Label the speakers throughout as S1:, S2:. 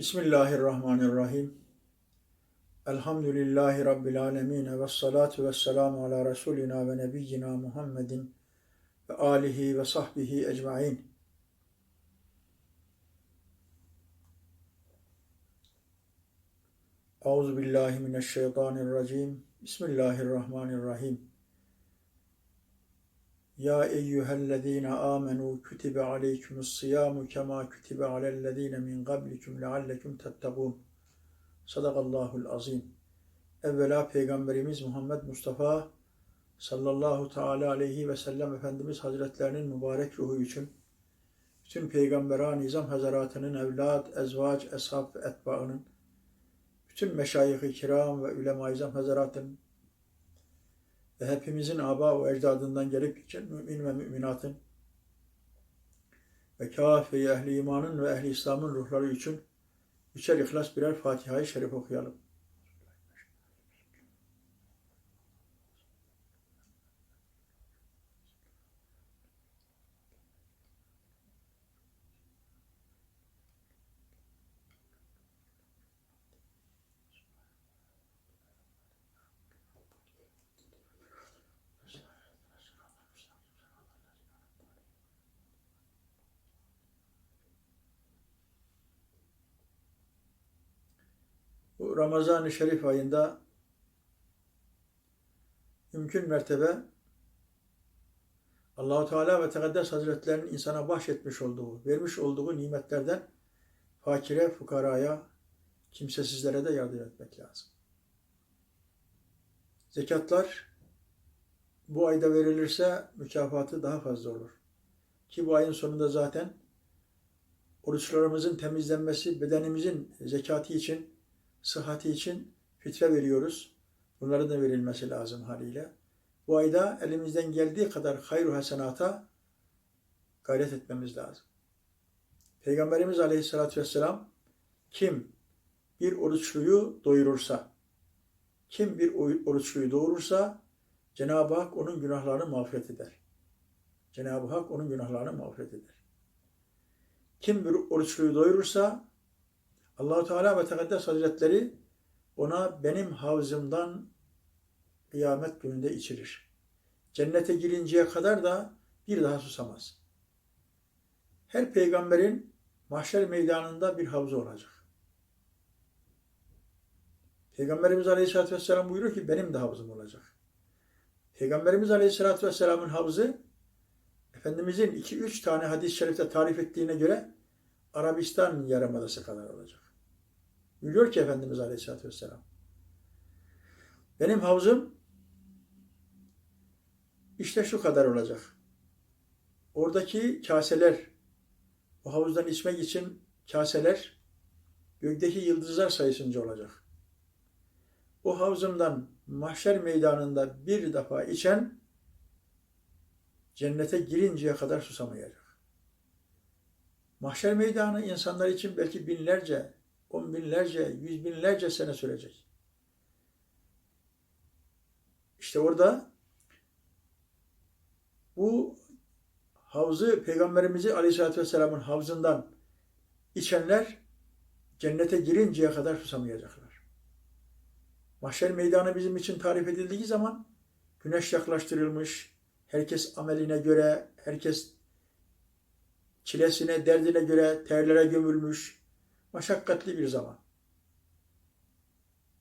S1: Bismillahirrahmanirrahim. Elhamdülillahi Rabbil alemin ve salatu ve selamu ala Resulina ve Nebiyyina Muhammedin ve alihi ve sahbihi ecmain. Euzu billahi mineşşeytanirracim. Bismillahirrahmanirrahim. Ya eyyühellezine amenu kütibe aleykümüs siyamu kema kütibe alellezine min qablikum leallekum tettegûn. Sadakallahul azim. Evvela Peygamberimiz Muhammed Mustafa sallallahu teala aleyhi ve sellem Efendimiz Hazretlerinin mübarek ruhu için bütün Peygamberan Nizam Hazaratının evlad, ezvac, eshab ve etbaının bütün meşayih-i kiram ve ulema-i hazaratının ve hepimizin aba ve ecdadından gelip geçen mümin ve müminatın ve ve ehli imanın ve ehli İslam'ın ruhları için üçer ihlas birer Fatiha-i Şerif okuyalım. Ramazan-ı Şerif ayında mümkün mertebe Allahu Teala ve Tekaddes Hazretlerinin insana bahşetmiş olduğu, vermiş olduğu nimetlerden fakire, fukaraya, kimsesizlere de yardım etmek lazım. Zekatlar bu ayda verilirse mükafatı daha fazla olur. Ki bu ayın sonunda zaten oruçlarımızın temizlenmesi, bedenimizin zekatı için sıhhati için fitre veriyoruz. Bunların da verilmesi lazım haliyle. Bu ayda elimizden geldiği kadar hayru hasenata gayret etmemiz lazım. Peygamberimiz Aleyhisselatü Vesselam kim bir oruçluyu doyurursa, kim bir oruçluyu doğurursa Cenab-ı Hak onun günahlarını mağfiret eder. Cenab-ı Hak onun günahlarını mağfiret eder. Kim bir oruçluyu doyurursa Allahu Teala ve Tekaddes Hazretleri ona benim havzımdan kıyamet gününde içirir. Cennete girinceye kadar da bir daha susamaz. Her peygamberin mahşer meydanında bir havzu olacak. Peygamberimiz Aleyhisselatü Vesselam buyuruyor ki benim de havzım olacak. Peygamberimiz Aleyhisselatü Vesselam'ın havzı Efendimizin iki üç tane hadis-i şerifte tarif ettiğine göre Arabistan yarımadası kadar olacak. Buyuruyor ki Efendimiz Aleyhisselatü Vesselam. Benim havzım işte şu kadar olacak. Oradaki kaseler, o havuzdan içmek için kaseler gökteki yıldızlar sayısınca olacak. O havzımdan mahşer meydanında bir defa içen cennete girinceye kadar susamayacak. Mahşer meydanı insanlar için belki binlerce, on binlerce, yüz binlerce sene sürecek. İşte orada bu havzı Peygamberimizi Aleyhisselatü Vesselam'ın havzından içenler cennete girinceye kadar susamayacaklar. Mahşer meydanı bizim için tarif edildiği zaman güneş yaklaştırılmış, herkes ameline göre, herkes çilesine, derdine göre terlere gömülmüş, maşakkatli bir zaman.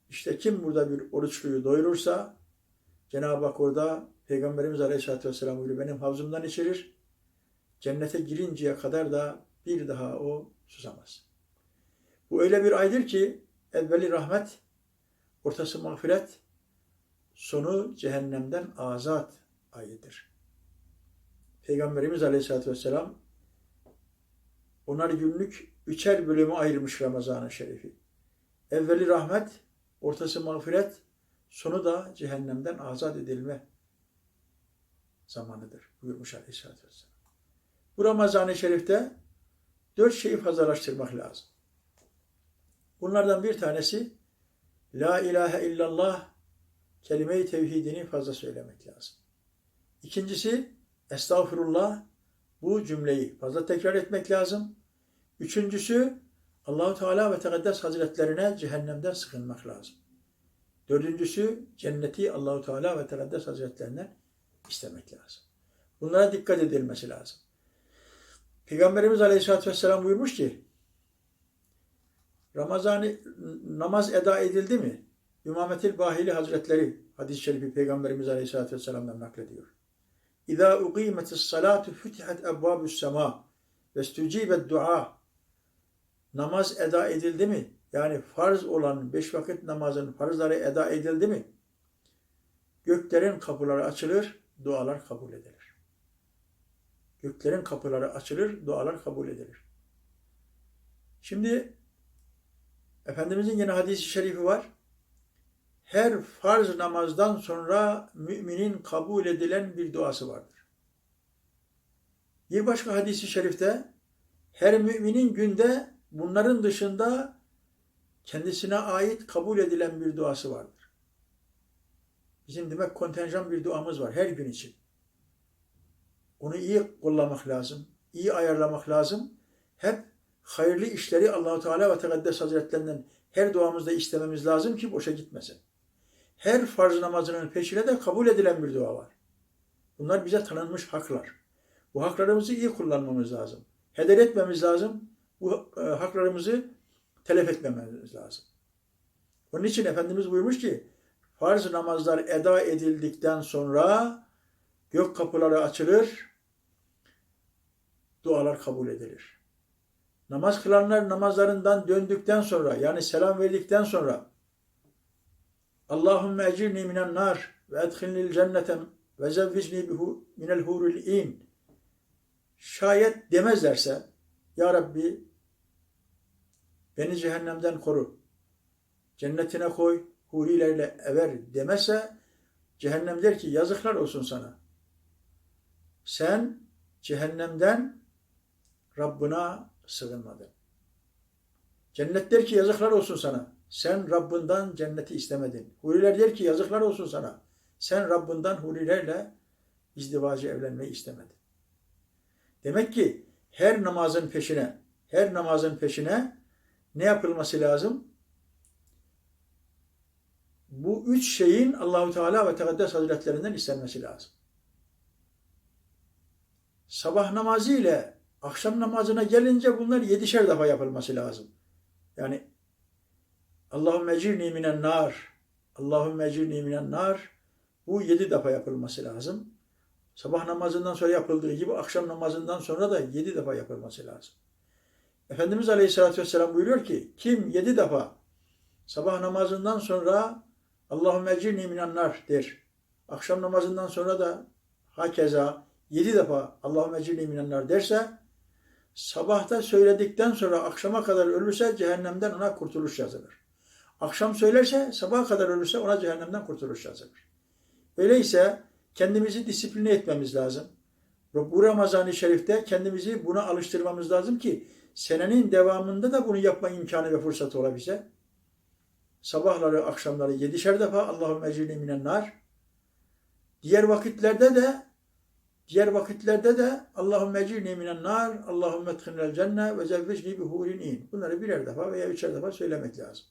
S1: İşte kim burada bir oruçluyu doyurursa Cenab-ı Hak orada Peygamberimiz Aleyhisselatü Vesselam buyuruyor benim havzımdan içirir. Cennete girinceye kadar da bir daha o susamaz. Bu öyle bir aydır ki evveli rahmet, ortası mağfiret, sonu cehennemden azat ayıdır. Peygamberimiz Aleyhisselatü Vesselam onar günlük üçer bölümü ayırmış Ramazan-ı Şerifi. Evveli rahmet, ortası mağfiret, sonu da cehennemden azat edilme zamanıdır buyurmuş Aleyhisselatü Vesselam. Bu Ramazan-ı Şerif'te dört şeyi fazlalaştırmak lazım. Bunlardan bir tanesi La ilahe illallah kelime-i tevhidini fazla söylemek lazım. İkincisi estağfurullah bu cümleyi fazla tekrar etmek lazım. Üçüncüsü Allahu Teala ve Tekaddes Hazretlerine cehennemden sıkınmak lazım. Dördüncüsü cenneti Allahu Teala ve Tekaddes Hazretlerinden istemek lazım. Bunlara dikkat edilmesi lazım. Peygamberimiz Aleyhisselatü Vesselam buyurmuş ki Ramazan namaz eda edildi mi? İmametil Bahili Hazretleri hadis-i şerifi Peygamberimiz Aleyhisselatü Vesselam'dan naklediyor. İza uqimetis salatu futihat ebvabus sema ve stücibet dua namaz eda edildi mi? Yani farz olan beş vakit namazın farzları eda edildi mi? Göklerin kapıları açılır, dualar kabul edilir. Göklerin kapıları açılır, dualar kabul edilir. Şimdi Efendimizin yine hadisi şerifi var. Her farz namazdan sonra müminin kabul edilen bir duası vardır. Bir başka hadisi şerifte her müminin günde bunların dışında kendisine ait kabul edilen bir duası vardır. Bizim demek kontenjan bir duamız var her gün için. Onu iyi kullanmak lazım, iyi ayarlamak lazım. Hep hayırlı işleri Allahu Teala ve Tekaddes Hazretlerinden her duamızda istememiz lazım ki boşa gitmesin. Her farz namazının peşine de kabul edilen bir dua var. Bunlar bize tanınmış haklar. Bu haklarımızı iyi kullanmamız lazım. Heder etmemiz lazım. Bu e, haklarımızı telef etmememiz lazım. Onun için Efendimiz buyurmuş ki farz namazlar eda edildikten sonra gök kapıları açılır, dualar kabul edilir. Namaz kılanlar namazlarından döndükten sonra yani selam verdikten sonra Allahümme ecirni minen nar ve edkhilnil cenneten ve zevvicni minel hurul in şayet demezlerse Ya Rabbi beni cehennemden koru, cennetine koy, hurilerle ever demezse cehennem der ki yazıklar olsun sana. Sen cehennemden Rabbına sığınmadın. Cennet der ki yazıklar olsun sana. Sen Rabbinden cenneti istemedin. Huriler der ki yazıklar olsun sana. Sen Rabbinden hurilerle izdivacı evlenmeyi istemedin. Demek ki her namazın peşine, her namazın peşine ne yapılması lazım? Bu üç şeyin Allahu Teala ve Tekaddes Hazretlerinden istenmesi lazım. Sabah namazı ile akşam namazına gelince bunlar yedişer defa yapılması lazım. Yani Allahümme ecirni minen nar, Allahümme ecirni minen nar bu yedi defa yapılması lazım. Sabah namazından sonra yapıldığı gibi akşam namazından sonra da yedi defa yapılması lazım. Efendimiz Aleyhisselatü Vesselam buyuruyor ki kim yedi defa sabah namazından sonra Allahümme ecirni minen nar der. Akşam namazından sonra da hakeza yedi defa Allahümme ecirni minen nar derse sabahta söyledikten sonra akşama kadar ölürse cehennemden ona kurtuluş yazılır. Akşam söylerse sabaha kadar ölürse ona cehennemden kurtuluş yazılır. Öyleyse kendimizi disipline etmemiz lazım. Bu Ramazan-ı Şerif'te kendimizi buna alıştırmamız lazım ki senenin devamında da bunu yapma imkanı ve fırsatı ola bize. Sabahları, akşamları yedişer defa Allahümme ecrini minen nar. Diğer vakitlerde de diğer vakitlerde de Allahümme ecrini minen nar, Allahümme etkinel cenne ve zevvecni bi hurin in. Bunları birer defa veya üçer defa söylemek lazım.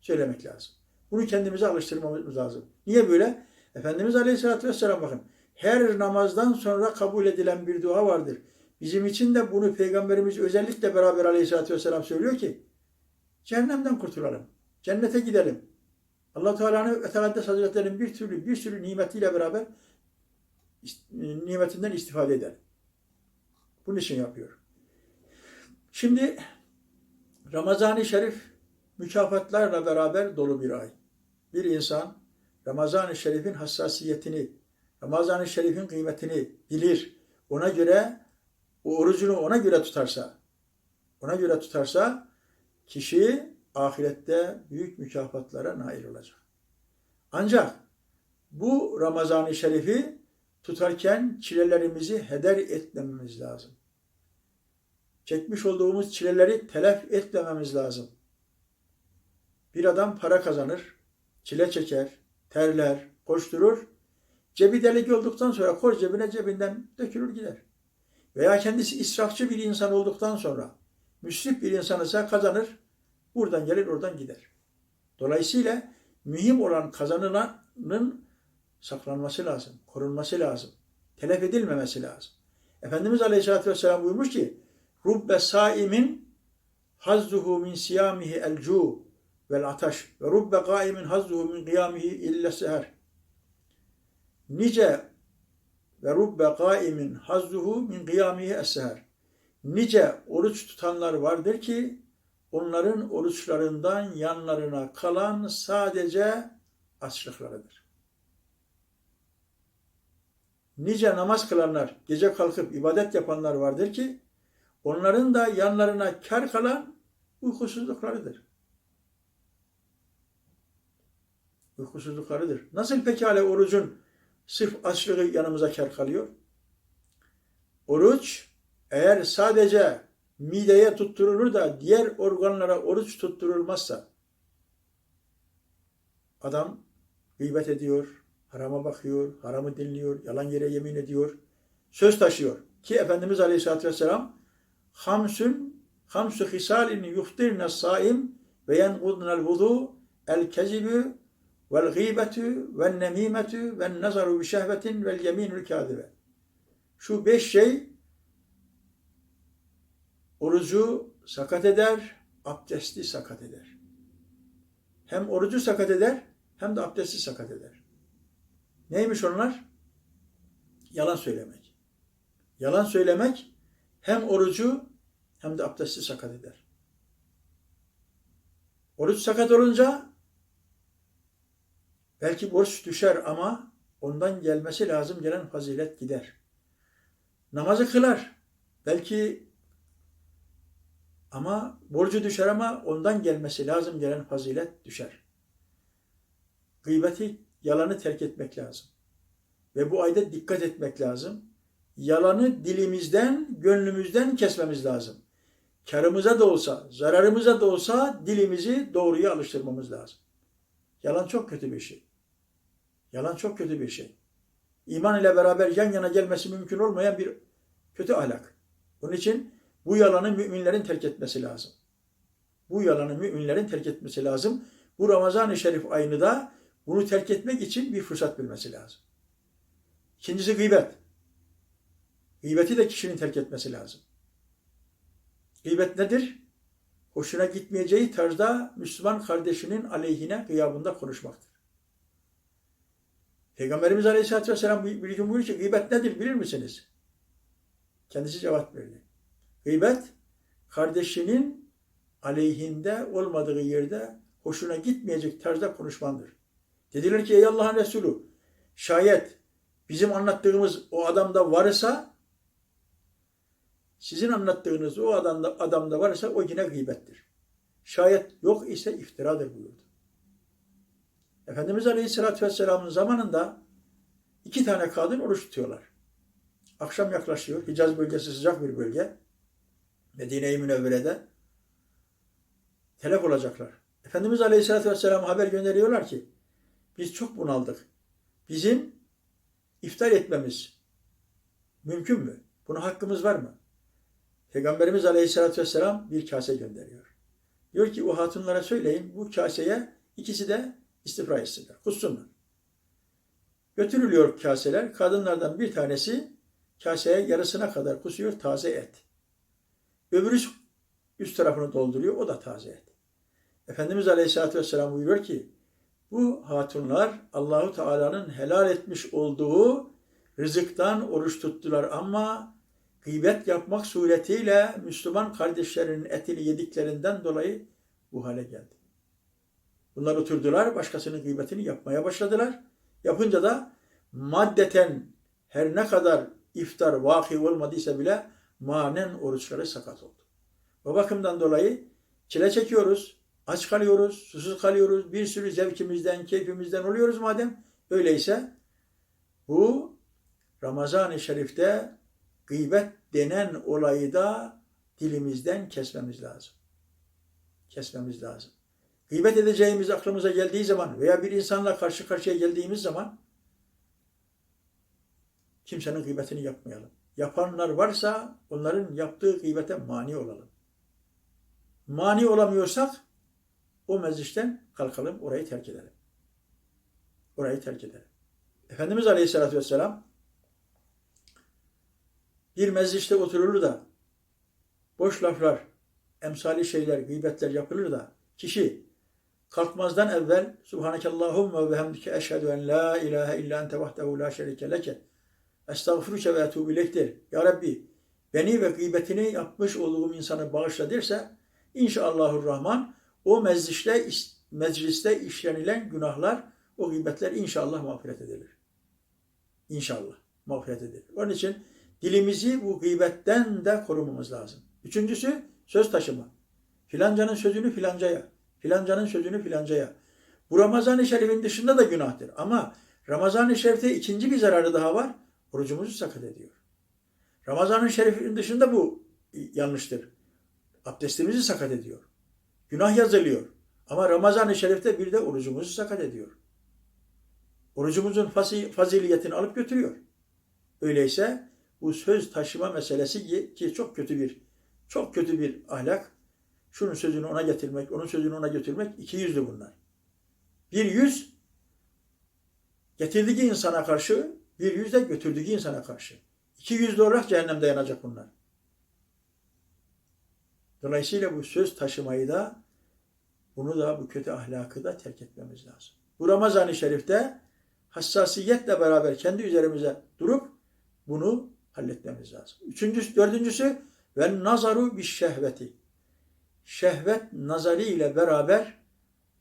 S1: Söylemek lazım. Bunu kendimize alıştırmamız lazım. Niye böyle? Efendimiz Aleyhisselatü Vesselam bakın her namazdan sonra kabul edilen bir dua vardır. Bizim için de bunu Peygamberimiz özellikle beraber Aleyhisselatü Vesselam söylüyor ki cehennemden kurtulalım. Cennete gidelim. allah Teala'nın ve Tekaddes Hazretleri'nin bir türlü bir sürü nimetiyle beraber nimetinden istifade edelim. Bunun için yapıyor. Şimdi Ramazan-ı Şerif mükafatlarla beraber dolu bir ay. Bir insan Ramazan-ı Şerif'in hassasiyetini, Ramazan-ı Şerif'in kıymetini bilir. Ona göre o orucunu ona göre tutarsa, ona göre tutarsa kişi ahirette büyük mükafatlara nail olacak. Ancak bu Ramazan-ı Şerif'i tutarken çilelerimizi heder etmememiz lazım. Çekmiş olduğumuz çileleri telef etmememiz lazım. Bir adam para kazanır, çile çeker, terler, koşturur. Cebi delik olduktan sonra koş cebine cebinden dökülür gider. Veya kendisi israfçı bir insan olduktan sonra müsrif bir insan ise kazanır, buradan gelir oradan gider. Dolayısıyla mühim olan kazanılanın saklanması lazım, korunması lazım, telef edilmemesi lazım. Efendimiz Aleyhisselatü Vesselam buyurmuş ki, Rubbe saimin hazzuhu min siyamihi el-cu vel ataş ve rubbe gaimin hazzuhu min kıyamihi illa seher. Nice ve rubbe gaimin hazzuhu min kıyamihi es-seher. Nice oruç tutanlar vardır ki onların oruçlarından yanlarına kalan sadece açlıklarıdır. Nice namaz kılanlar, gece kalkıp ibadet yapanlar vardır ki onların da yanlarına kar kalan uykusuzluklarıdır. Uykusuzluklarıdır. Nasıl pekala orucun sırf açlığı yanımıza kar kalıyor? Oruç eğer sadece mideye tutturulur da diğer organlara oruç tutturulmazsa adam gıybet ediyor, harama bakıyor, haramı dinliyor, yalan yere yemin ediyor, söz taşıyor. Ki Efendimiz Aleyhisselatü Vesselam hamsün hamsu hisalin yuhtirne saim ve yenqudnel vudu el kezibü vel gıybetü vel nemimetü vel nazaru kâdibe. Şu beş şey orucu sakat eder, abdesti sakat eder. Hem orucu sakat eder, hem de abdesti sakat eder. Neymiş onlar? Yalan söylemek. Yalan söylemek hem orucu hem de abdesti sakat eder. Oruç sakat olunca belki borç düşer ama ondan gelmesi lazım gelen fazilet gider. Namazı kılar. Belki ama borcu düşer ama ondan gelmesi lazım gelen fazilet düşer. Gıybeti, yalanı terk etmek lazım. Ve bu ayda dikkat etmek lazım. Yalanı dilimizden, gönlümüzden kesmemiz lazım. Karımıza da olsa, zararımıza da olsa dilimizi doğruya alıştırmamız lazım. Yalan çok kötü bir şey. Yalan çok kötü bir şey. İman ile beraber yan yana gelmesi mümkün olmayan bir kötü ahlak. Bunun için bu yalanı müminlerin terk etmesi lazım. Bu yalanı müminlerin terk etmesi lazım. Bu Ramazan-ı Şerif ayını da bunu terk etmek için bir fırsat bilmesi lazım. İkincisi gıybet. Gıybeti de kişinin terk etmesi lazım. Gıybet nedir? Hoşuna gitmeyeceği tarzda Müslüman kardeşinin aleyhine gıyabında konuşmaktır. Peygamberimiz Aleyhisselatü Vesselam bir gün buyuruyor ki gıybet nedir bilir misiniz? Kendisi cevap verdi. Gıybet kardeşinin aleyhinde olmadığı yerde hoşuna gitmeyecek tarzda konuşmandır. Dediler ki ey Allah'ın Resulü şayet bizim anlattığımız o adamda varsa sizin anlattığınız o adamda, adamda varsa o yine gıybettir. Şayet yok ise iftiradır buyurdu. Efendimiz Aleyhisselatü Vesselam'ın zamanında iki tane kadın oruç tutuyorlar. Akşam yaklaşıyor. Hicaz bölgesi sıcak bir bölge. Medine-i Münevvere'de telef olacaklar. Efendimiz Aleyhisselatü Vesselam haber gönderiyorlar ki biz çok bunaldık. Bizim iftar etmemiz mümkün mü? Buna hakkımız var mı? Peygamberimiz Aleyhisselatü Vesselam bir kase gönderiyor. Diyor ki o hatunlara söyleyin bu kaseye ikisi de istifra etsinler, kussunlar. Götürülüyor kaseler. Kadınlardan bir tanesi kaseye yarısına kadar kusuyor taze et. Öbürü üst tarafını dolduruyor, o da taze et. Efendimiz Aleyhisselatü Vesselam buyuruyor ki, bu hatunlar Allahu Teala'nın helal etmiş olduğu rızıktan oruç tuttular ama gıybet yapmak suretiyle Müslüman kardeşlerinin etini yediklerinden dolayı bu hale geldi. Bunlar oturdular, başkasının gıybetini yapmaya başladılar. Yapınca da maddeten her ne kadar iftar vaki olmadıysa bile manen oruçları sakat oldu. O bakımdan dolayı çile çekiyoruz, aç kalıyoruz, susuz kalıyoruz, bir sürü zevkimizden, keyfimizden oluyoruz madem. Öyleyse bu Ramazan-ı Şerif'te gıybet denen olayı da dilimizden kesmemiz lazım. Kesmemiz lazım. Gıybet edeceğimiz aklımıza geldiği zaman veya bir insanla karşı karşıya geldiğimiz zaman kimsenin gıybetini yapmayalım. Yapanlar varsa onların yaptığı gıybete mani olalım. mani olamıyorsak o meclisten kalkalım, orayı terk edelim. Orayı terk edelim. Efendimiz Aleyhisselatü Vesselam bir mecliste oturulur da boş laflar, emsali şeyler, gıybetler yapılır da kişi kalkmazdan evvel Subhanekallahumma ve hamdike eşhedü en la ilahe illa ente vahdehu la şerike leke estağfiruke ve etubu ileyk der. Ya Rabbi beni ve gıybetini yapmış olduğum insanı bağışla derse inşallahurrahman o mecliste, mecliste işlenilen günahlar, o gıybetler inşallah mağfiret edilir. İnşallah mağfiret edilir. Onun için dilimizi bu gıybetten de korumamız lazım. Üçüncüsü söz taşıma. Filancanın sözünü filancaya, filancanın sözünü filancaya. Bu Ramazan-ı Şerif'in dışında da günahtır. Ama Ramazan-ı Şerif'te ikinci bir zararı daha var. Orucumuzu sakat ediyor. Ramazan-ı Şerif'in dışında bu yanlıştır. Abdestimizi sakat ediyor. Günah yazılıyor. Ama Ramazan-ı Şerif'te bir de orucumuzu sakat ediyor. Orucumuzun faziliyetini alıp götürüyor. Öyleyse bu söz taşıma meselesi ki çok kötü bir çok kötü bir ahlak. Şunun sözünü ona getirmek, onun sözünü ona götürmek iki yüzlü bunlar. Bir yüz getirdiği insana karşı, bir yüz de götürdüğü insana karşı. İki yüzlü olarak cehennemde yanacak bunlar. Dolayısıyla bu söz taşımayı da bunu da bu kötü ahlakı da terk etmemiz lazım. Bu Ramazan-ı Şerif'te hassasiyetle beraber kendi üzerimize durup bunu halletmemiz lazım. Üçüncüsü, dördüncüsü ve nazaru bir şehveti. Şehvet nazarı ile beraber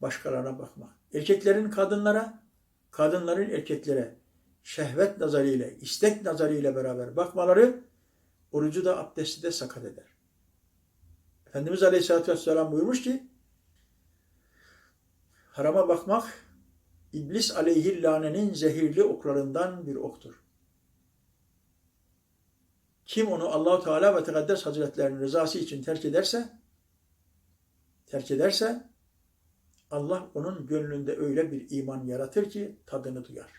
S1: başkalarına bakmak. Erkeklerin kadınlara, kadınların erkeklere şehvet nazarı ile, istek nazarı ile beraber bakmaları orucu da abdesti de sakat eder. Efendimiz Aleyhisselatü Vesselam buyurmuş ki harama bakmak İblis aleyhillanenin zehirli oklarından bir oktur. Kim onu Allahu Teala ve Tekaddes Hazretlerinin rızası için terk ederse terk ederse Allah onun gönlünde öyle bir iman yaratır ki tadını duyar.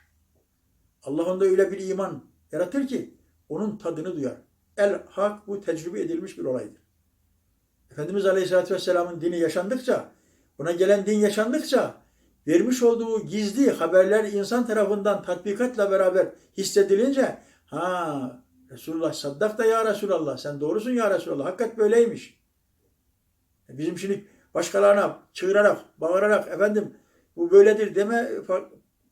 S1: Allah onda öyle bir iman yaratır ki onun tadını duyar. El hak bu tecrübe edilmiş bir olaydır. Efendimiz Aleyhisselatü Vesselam'ın dini yaşandıkça, ona gelen din yaşandıkça vermiş olduğu gizli haberler insan tarafından tatbikatla beraber hissedilince ha Resulullah saddak da ya Resulallah sen doğrusun ya Resulallah hakikat böyleymiş. E, bizim şimdi başkalarına çığırarak, bağırarak efendim bu böyledir deme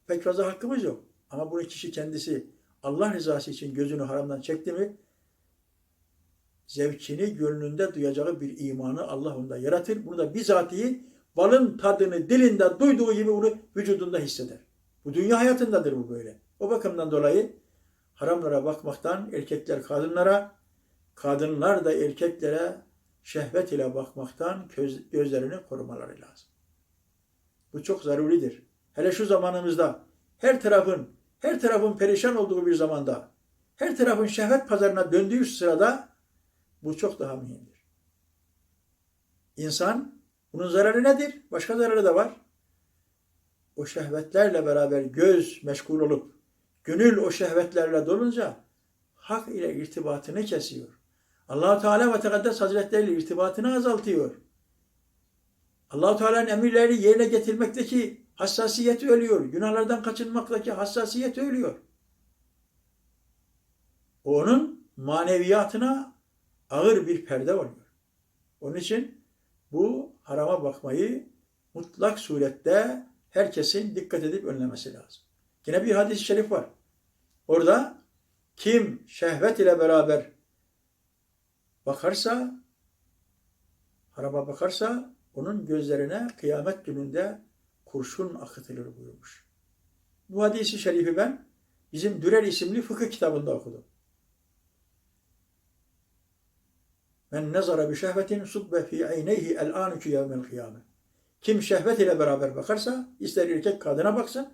S1: pek fazla hakkımız yok. Ama bunu kişi kendisi Allah rızası için gözünü haramdan çekti mi zevkini gönlünde duyacağı bir imanı Allah onda yaratır. Bunu da bizatihi balın tadını dilinde duyduğu gibi onu vücudunda hisseder. Bu dünya hayatındadır bu böyle. O bakımdan dolayı haramlara bakmaktan erkekler kadınlara, kadınlar da erkeklere şehvet ile bakmaktan göz, gözlerini korumaları lazım. Bu çok zaruridir. Hele şu zamanımızda her tarafın her tarafın perişan olduğu bir zamanda, her tarafın şehvet pazarına döndüğü sırada bu çok daha mühimdir. İnsan bunun zararı nedir? Başka zararı da var. O şehvetlerle beraber göz meşgul olup gönül o şehvetlerle dolunca hak ile irtibatını kesiyor. Allah Teala ve Tekaddes Hazretleri ile irtibatını azaltıyor. allah Teala'nın emirleri yerine getirmekteki hassasiyeti ölüyor. Günahlardan kaçınmaktaki hassasiyet ölüyor. Onun maneviyatına ağır bir perde oluyor. Onun için bu harama bakmayı mutlak surette herkesin dikkat edip önlemesi lazım. Yine bir hadis-i şerif var. Orada kim şehvet ile beraber bakarsa, harama bakarsa onun gözlerine kıyamet gününde kurşun akıtılır buyurmuş. Bu hadisi şerifi ben bizim Dürer isimli fıkıh kitabında okudum. Men nezara bi şehvetin subbe fi ayneyhi el anuki yevmel kıyame. Kim şehvet ile beraber bakarsa ister erkek kadına baksın,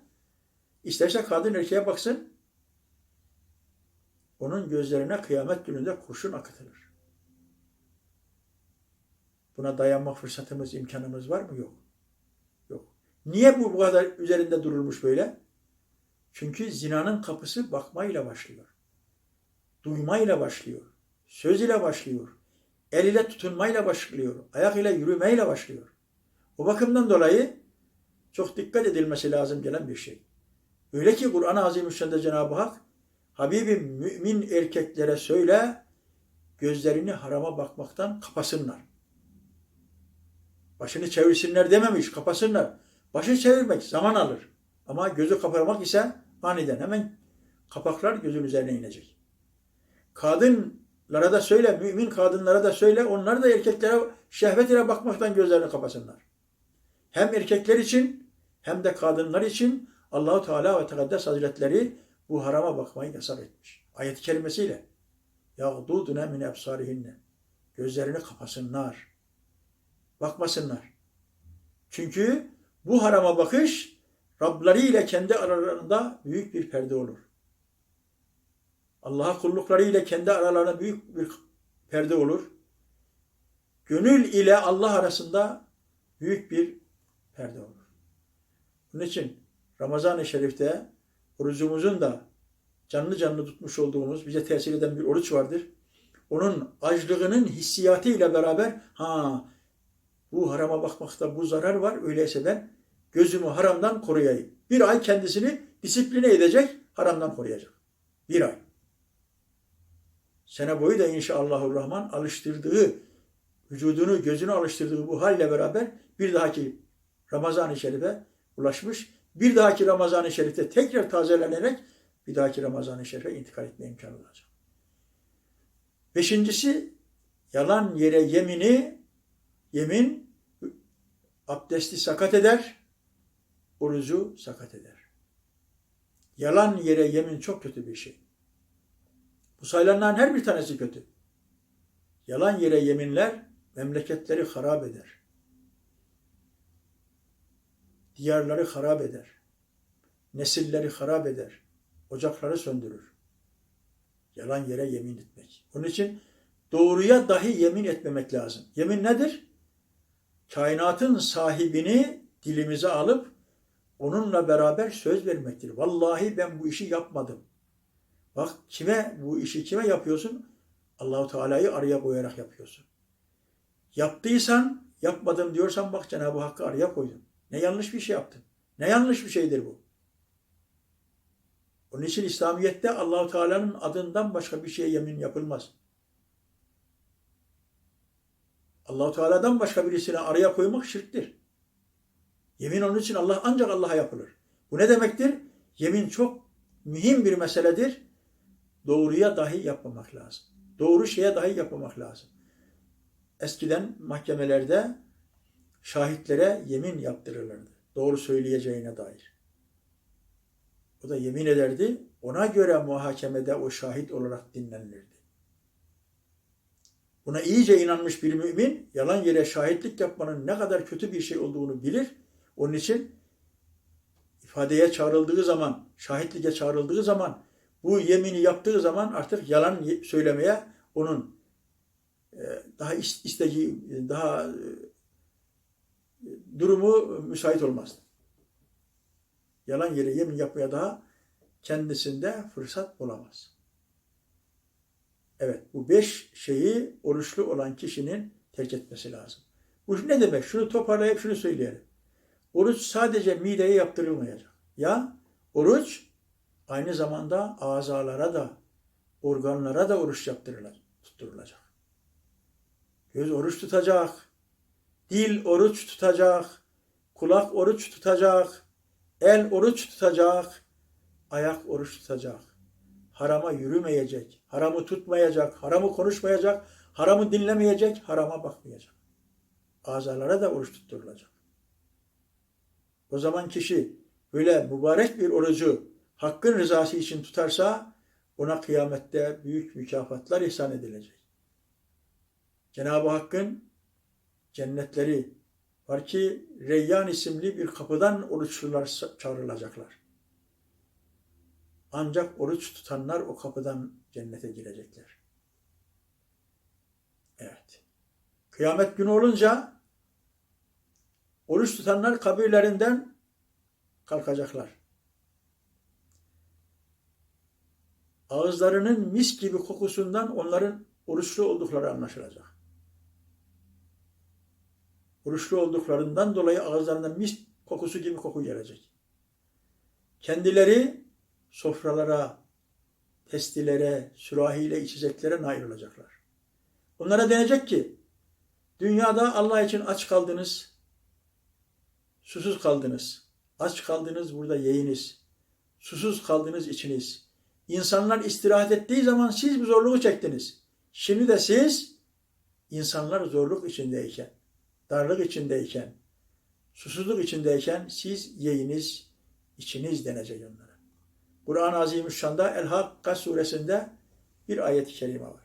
S1: isterse kadın erkeğe baksın, onun gözlerine kıyamet gününde kurşun akıtılır. Buna dayanma fırsatımız, imkanımız var mı? Yok. Yok. Niye bu bu kadar üzerinde durulmuş böyle? Çünkü zinanın kapısı bakmayla başlıyor. Duymayla başlıyor. Söz ile başlıyor el ile tutunmayla başlıyor. Ayak ile yürümeyle başlıyor. O bakımdan dolayı çok dikkat edilmesi lazım gelen bir şey. Öyle ki Kur'an-ı Azimüşşan'da Cenab-ı Hak Habibim mümin erkeklere söyle gözlerini harama bakmaktan kapasınlar. Başını çevirsinler dememiş, kapasınlar. Başı çevirmek zaman alır. Ama gözü kapamak ise aniden hemen kapaklar gözün üzerine inecek. Kadınlara da söyle, mümin kadınlara da söyle, onlar da erkeklere şehvet ile bakmaktan gözlerini kapasınlar. Hem erkekler için hem de kadınlar için Allahu Teala ve Tekaddes Hazretleri bu harama bakmayı yasak etmiş. Ayet-i kerimesiyle yağdudune min ebsarihinne gözlerini kapasınlar. Bakmasınlar. Çünkü bu harama bakış Rabları ile kendi aralarında büyük bir perde olur. Allah'a kullukları ile kendi aralarında büyük bir perde olur. Gönül ile Allah arasında büyük bir perde olur. Bunun için Ramazan-ı Şerif'te orucumuzun da canlı canlı tutmuş olduğumuz bize tesir eden bir oruç vardır. Onun açlığının hissiyatı ile beraber ha bu harama bakmakta bu zarar var öyleyse ben gözümü haramdan koruyayım. Bir ay kendisini disipline edecek, haramdan koruyacak. Bir ay. Sene boyu da inşallahurrahman alıştırdığı, vücudunu, gözünü alıştırdığı bu halle beraber bir dahaki Ramazan-ı Şerif'e ulaşmış. Bir dahaki Ramazan-ı Şerif'te tekrar tazelenerek bir dahaki Ramazan-ı Şerif'e intikal etme imkanı olacak. Beşincisi, yalan yere yemini, yemin abdesti sakat eder, orucu sakat eder. Yalan yere yemin çok kötü bir şey. Bu sayılanların her bir tanesi kötü. Yalan yere yeminler memleketleri harap eder. Diyarları harap eder. Nesilleri harap eder. Ocakları söndürür. Yalan yere yemin etmek. Onun için doğruya dahi yemin etmemek lazım. Yemin nedir? Kainatın sahibini dilimize alıp onunla beraber söz vermektir. Vallahi ben bu işi yapmadım. Bak kime bu işi kime yapıyorsun? Allahu Teala'yı araya koyarak yapıyorsun. Yaptıysan, yapmadım diyorsan bak Cenab-ı Hakk'ı araya koydun. Ne yanlış bir şey yaptın. Ne yanlış bir şeydir bu. Onun için İslamiyet'te Allahu Teala'nın adından başka bir şeye yemin yapılmaz. Allahu Teala'dan başka birisine araya koymak şirktir. Yemin onun için Allah ancak Allah'a yapılır. Bu ne demektir? Yemin çok mühim bir meseledir. Doğruya dahi yapmamak lazım. Doğru şeye dahi yapmamak lazım. Eskiden mahkemelerde şahitlere yemin yaptırılırdı. Doğru söyleyeceğine dair. O da yemin ederdi. Ona göre muhakemede o şahit olarak dinlenilirdi. Buna iyice inanmış bir mümin yalan yere şahitlik yapmanın ne kadar kötü bir şey olduğunu bilir. Onun için ifadeye çağrıldığı zaman, şahitliğe çağrıldığı zaman, bu yemini yaptığı zaman artık yalan söylemeye onun e, daha istediği, daha e, durumu müsait olmaz. Yalan yere yemin yapmaya daha kendisinde fırsat bulamaz. Evet, bu beş şeyi oruçlu olan kişinin terk etmesi lazım. Bu ne demek? Şunu toparlayıp şunu söyleyelim. Oruç sadece mideye yaptırılmayacak. Ya oruç aynı zamanda azalara da, organlara da oruç yaptırılacak, tutturulacak. Göz oruç tutacak, dil oruç tutacak, kulak oruç tutacak, el oruç tutacak, ayak oruç tutacak. Harama yürümeyecek, haramı tutmayacak, haramı konuşmayacak, haramı dinlemeyecek, harama bakmayacak. Azalara da oruç tutturulacak. O zaman kişi böyle mübarek bir orucu hakkın rızası için tutarsa ona kıyamette büyük mükafatlar ihsan edilecek. Cenab-ı Hakk'ın cennetleri var ki Reyyan isimli bir kapıdan oruçlular çağrılacaklar. Ancak oruç tutanlar o kapıdan cennete girecekler. Evet. Kıyamet günü olunca oruç tutanlar kabirlerinden kalkacaklar. Ağızlarının mis gibi kokusundan onların oruçlu oldukları anlaşılacak. Oruçlu olduklarından dolayı ağızlarından mis kokusu gibi koku gelecek. Kendileri sofralara, testilere, sürahiyle içeceklere nail olacaklar. Onlara denecek ki, dünyada Allah için aç kaldınız, susuz kaldınız. Aç kaldınız burada yiyiniz. Susuz kaldınız içiniz. İnsanlar istirahat ettiği zaman siz bu zorluğu çektiniz. Şimdi de siz insanlar zorluk içindeyken, darlık içindeyken, susuzluk içindeyken siz yiyiniz, içiniz denecek onlara. Kur'an-ı Azimüşşan'da El-Hakka suresinde bir ayet-i kerime var.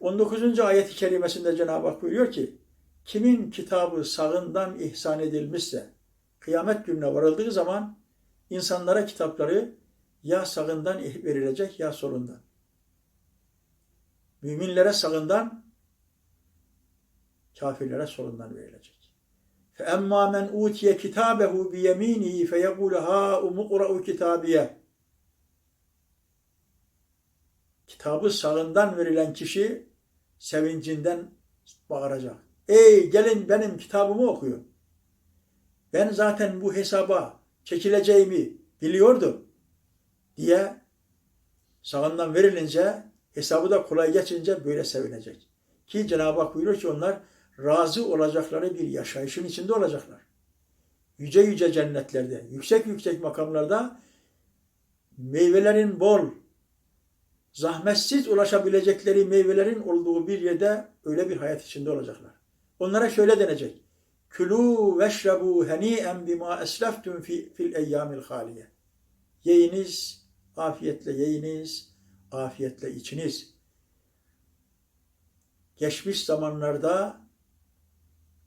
S1: 19. ayet-i kerimesinde Cenab-ı Hak buyuruyor ki, kimin kitabı sağından ihsan edilmişse, kıyamet gününe varıldığı zaman insanlara kitapları ya sağından verilecek ya solundan. Müminlere sağından, kafirlere solundan verilecek. فَاَمَّا مَنْ اُوْتِيَ كِتَابَهُ بِيَم۪ينِهِ فَيَقُولُ هَا اُمُقْرَعُ كِتَابِيَ Kitabı sağından verilen kişi sevincinden bağıracak. Ey gelin benim kitabımı okuyun. Ben zaten bu hesaba çekileceğimi biliyordum diye sağından verilince hesabı da kolay geçince böyle sevinecek. Ki Cenab-ı Hak buyuruyor ki onlar razı olacakları bir yaşayışın içinde olacaklar. Yüce yüce cennetlerde, yüksek yüksek makamlarda meyvelerin bol, zahmetsiz ulaşabilecekleri meyvelerin olduğu bir yerde öyle bir hayat içinde olacaklar. Onlara şöyle denecek. Külü veşrebu heni'en bima esleftum fi, fil eyyamil haliye. Yeyiniz, afiyetle yeyiniz, afiyetle içiniz. Geçmiş zamanlarda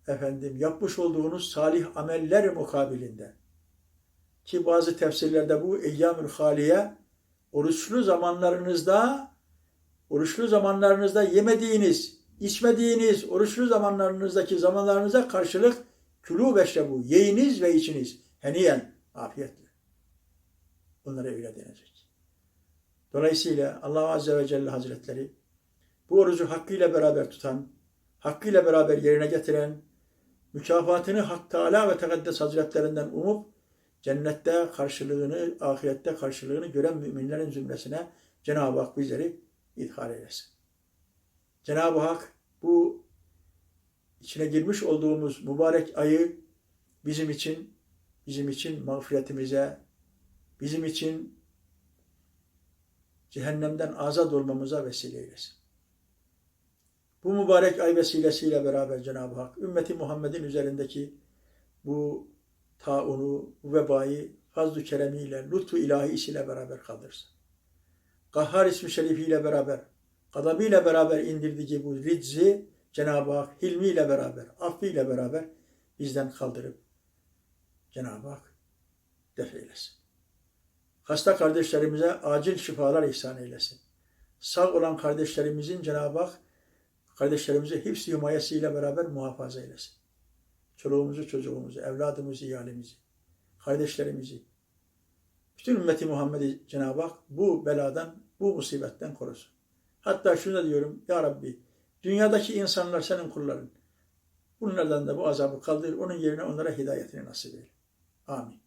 S1: efendim yapmış olduğunuz salih ameller mukabilinde ki bazı tefsirlerde bu eyyamül haliye oruçlu zamanlarınızda oruçlu zamanlarınızda yemediğiniz, içmediğiniz oruçlu zamanlarınızdaki zamanlarınıza karşılık külü veşrebu, yiyiniz ve içiniz. Heniyen, afiyetle. Bunlara öyle denecek. Dolayısıyla Allah Azze ve Celle Hazretleri bu orucu hakkıyla beraber tutan, hakkıyla beraber yerine getiren, mükafatını Hak Teala ve Tekaddes Hazretlerinden umup, cennette karşılığını, ahirette karşılığını gören müminlerin zümresine Cenab-ı Hak bizleri idhal eylesin. Cenab-ı Hak bu içine girmiş olduğumuz mübarek ayı bizim için, bizim için mağfiretimize, bizim için cehennemden azat olmamıza vesile eylesin. Bu mübarek ay vesilesiyle beraber Cenab-ı Hak ümmeti Muhammed'in üzerindeki bu taunu, bu vebayı fazl-ı keremiyle, lütfu ilahisiyle beraber kaldırsın. Kahhar ismi şerifiyle beraber, gadabıyla beraber indirdiği bu rizzi Cenab-ı Hak hilmiyle beraber, affıyla beraber bizden kaldırıp Cenab-ı Hak def eylesin. Hasta kardeşlerimize acil şifalar ihsan eylesin. Sağ olan kardeşlerimizin Cenab-ı Hak kardeşlerimizi hifz himayesiyle beraber muhafaza eylesin. Çoluğumuzu, çocuğumuzu, evladımızı, iyalimizi, kardeşlerimizi, bütün ümmeti Muhammed'i Cenab-ı Hak bu beladan, bu musibetten korusun. Hatta şunu da diyorum, Ya Rabbi, dünyadaki insanlar senin kulların. Bunlardan da bu azabı kaldır, onun yerine onlara hidayetini nasip eyle. Amin.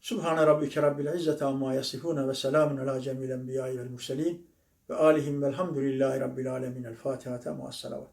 S1: Subhane Rabbike Rabbil İzzeti Amma Yasifune ve Selamun Ala Cemil Enbiyai vel Murselin ve alihim velhamdülillahi Rabbil Alemin. El Fatiha. Muassalavat.